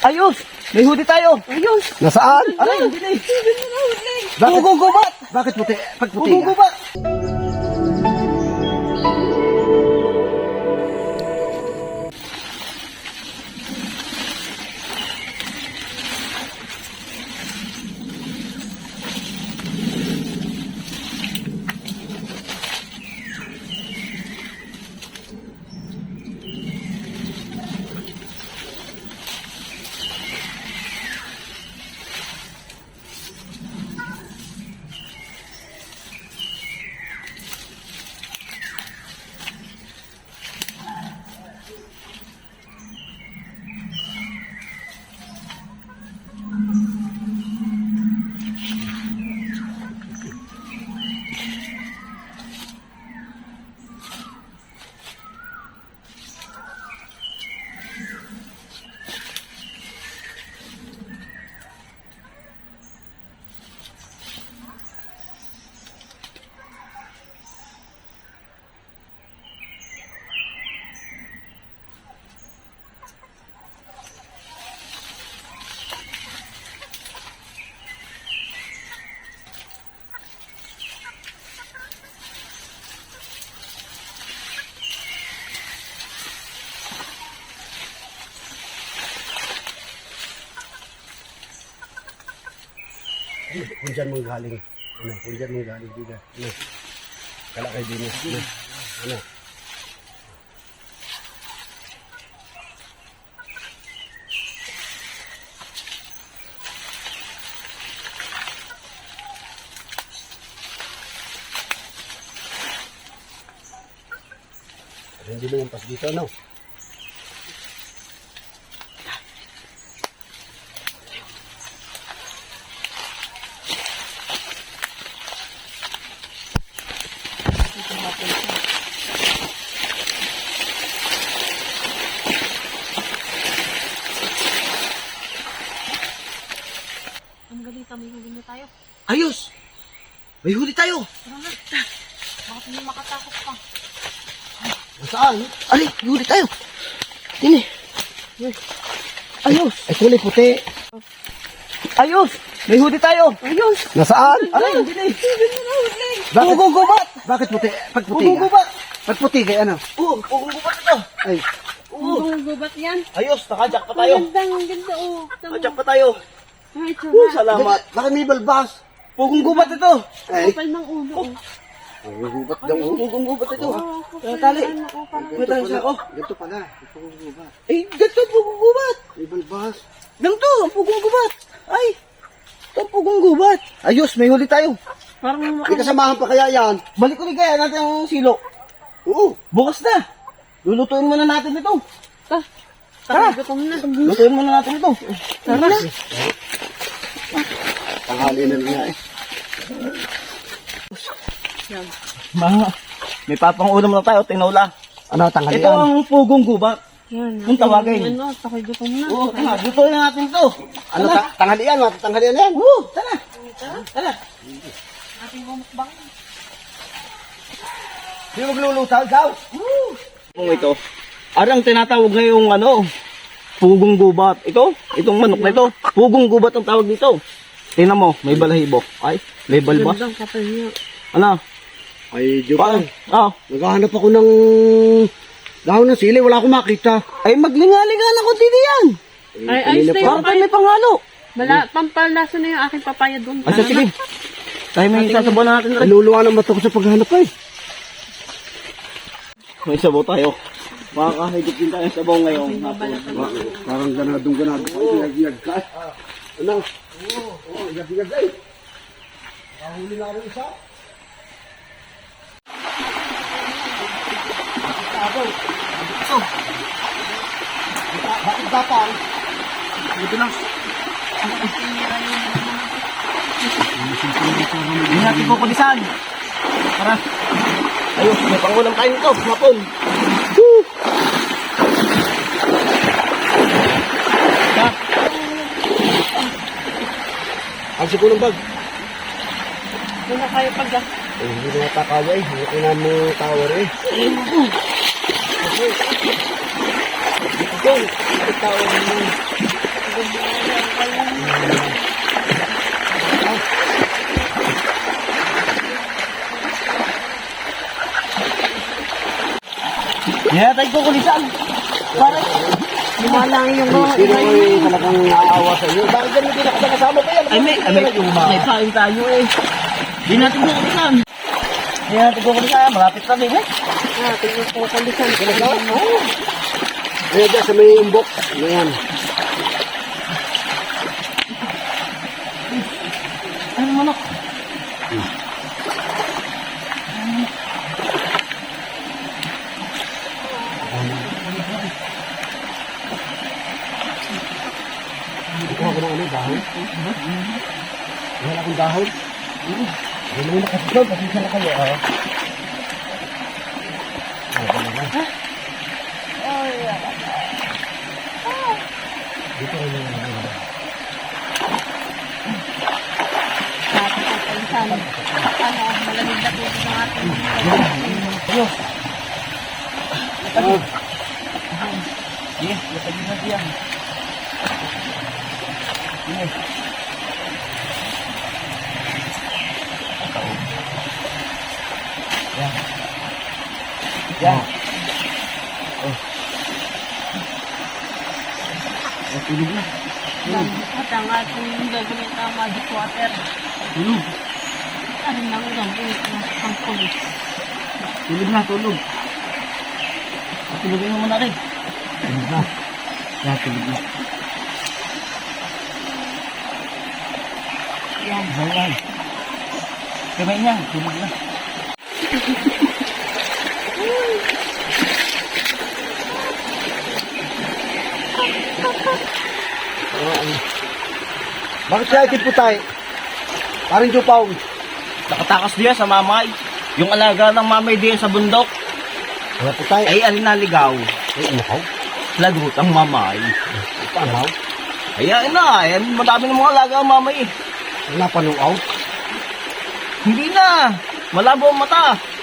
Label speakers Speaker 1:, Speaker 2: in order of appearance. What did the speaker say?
Speaker 1: Ayos! May huli tayo!
Speaker 2: Ayos!
Speaker 3: Nasaan?
Speaker 1: Aray, hindi na eh.
Speaker 3: Bakit?
Speaker 1: Gugugubat!
Speaker 3: Bakit puti? Pag puti ka?
Speaker 1: Gugugubat!
Speaker 3: Kung dyan mong galing. Ano? Kung dyan mong galing. Dito. Ano? Kala kayo din. Ano? Ano? Hindi lumampas dito, ano?
Speaker 2: Ang balita, may huli na tayo.
Speaker 1: Ayos! May huli tayo!
Speaker 2: Tara na. Bakit hindi makatakot pa?
Speaker 3: Nasaan?
Speaker 1: Aray, may huli tayo! Tini! Ayos!
Speaker 3: Ay, kulay puti.
Speaker 1: Ayos! May huli tayo!
Speaker 2: Ayos!
Speaker 3: Nasaan?
Speaker 1: Na eh.
Speaker 3: Bakit?
Speaker 1: Gugugubat!
Speaker 3: Bakit puti? Pag puti ka?
Speaker 1: Gugugubat!
Speaker 3: Pag puti ka, ano?
Speaker 1: Oo, gugugubat ito!
Speaker 3: Ay,
Speaker 1: Oo!
Speaker 2: Ang gubat yan.
Speaker 1: Ayos, nakajack pa
Speaker 2: Ang
Speaker 1: tayo!
Speaker 2: ganda, ang ganda, oh. Tama.
Speaker 1: Nakajack pa tayo!
Speaker 2: Ay,
Speaker 1: Oo, salamat!
Speaker 3: bakit may balbas?
Speaker 1: Pugong gubat ito!
Speaker 3: Ay,
Speaker 2: Kapal ng ulo, oh.
Speaker 3: ang gubat daw. oh.
Speaker 1: Pugong gubat ito!
Speaker 2: Oh,
Speaker 1: tali.
Speaker 2: ano, oh,
Speaker 1: May tayo sa ako!
Speaker 3: Ganito pala. Ang gubat.
Speaker 1: Eh, ganito pugong gubat!
Speaker 3: May balbas.
Speaker 1: Ganito ang pugong gubat! Ay! Ito ang pugong gubat! Ayos, may huli tayo!
Speaker 2: Parang
Speaker 3: May kasamahan pa kaya yan?
Speaker 1: Balik ulit kaya natin ang silo.
Speaker 3: Oo.
Speaker 1: Bukas na! Lulutuin muna natin ito!
Speaker 2: Ta. Tara, gutom na.
Speaker 1: Lutuin muna natin ito!
Speaker 2: Tara.
Speaker 3: Tanghali na nga eh.
Speaker 1: Mga, may papangulam na tayo, tinola.
Speaker 3: Ano, tanghali
Speaker 1: Ito ang pugong gubat.
Speaker 2: Yan.
Speaker 1: Yung tawagin.
Speaker 2: Ano, takoy gutom na.
Speaker 1: Oo, tama, lutuin na natin ito.
Speaker 3: Ano, ta- tanghalian? Mga tanghalian na yan?
Speaker 1: Oo, tara! Tara!
Speaker 2: Ating bumukbang.
Speaker 1: Di maglulutaw, ikaw? Kung ito, arang tinatawag ngayong ano, pugong gubat. Ito, itong manok na ito, pugong gubat ang tawag dito. Tingnan mo, may balahibo. Ay, may balbas.
Speaker 2: Gandang kapal niya.
Speaker 1: Ano?
Speaker 3: Ay? Joker.
Speaker 1: Ah,
Speaker 3: Naghahanap ako ng dahon ng sili. Wala akong makita.
Speaker 1: ay maglingalinga na ko dito yan.
Speaker 2: Ay, ayos na
Speaker 3: pa.
Speaker 2: yung
Speaker 1: Para tayo may panghalo.
Speaker 2: Mala, pampalasa na yung aking papaya doon.
Speaker 1: Ay, sige. Tayo may sasabaw na natin.
Speaker 3: Naluluwa naman ako sa paghahanap eh.
Speaker 1: May sabaw tayo. Makakahigit din tayo sa sabaw.
Speaker 3: Pa- Parang ganadong ganado. Ay, ginagiyag ka. Ano? Ginagiyag eh. Nakahuli na rin isa. Bakit batang?
Speaker 1: Dito lang. Hindi natin kukulisan. Tara. Ayos, may pangulam tayo nito. Hapon.
Speaker 3: Ang siko ng bag.
Speaker 2: Doon na kayo pag
Speaker 3: Eh, hindi na natakaya eh. Hindi na mo tower eh.
Speaker 1: Yung, ikaw, Yeah, tayo ko kulisan. Para
Speaker 2: Lumalang yung mga
Speaker 3: Sino ay talagang naaawa sa iyo? Bakit ganun din ako kasama pa yan?
Speaker 1: Ay, may, ay, may, may pain tayo eh. Di natin ko kulisan. Di natin ko kulisan. Malapit na din eh.
Speaker 2: Ah, tingnan ko kulisan.
Speaker 3: Ayan dyan sa may umbok. Ayan.
Speaker 1: Ano manok?
Speaker 3: Ng ano, dahon. Wala akong dahon. Wala mo nakasitaw, pasensya na kayo. Ah. Dito rin yung ano.
Speaker 2: Kulisan. Ano, malamig na po sa ating
Speaker 1: Yes, lapagin na siya. Yes. Yan. Yan. Oh. Oh, tulog na.
Speaker 2: At ang ating gagawin na magic water.
Speaker 1: Tulog.
Speaker 2: Ano lang lang pulis.
Speaker 1: Tulog na, tulog. Tulogin mo muna rin. Tulog na. Tulog na.
Speaker 2: Yan.
Speaker 1: Ayan. Kamay niya, tulog na.
Speaker 3: Bakit siya itin po tayo? Parang chupaw.
Speaker 1: Nakatakas diya sa mamay. Yung alaga ng mamay diyan sa bundok.
Speaker 3: Wala po tayo.
Speaker 1: Ay alin naligaw.
Speaker 3: Ay, ano
Speaker 1: Lagot ang mamay.
Speaker 3: Paano?
Speaker 1: Kaya na, eh, madami ng mga alaga ang mamay. eh.
Speaker 3: Wala pa nung out.
Speaker 1: Hindi na. Malabo ang mata.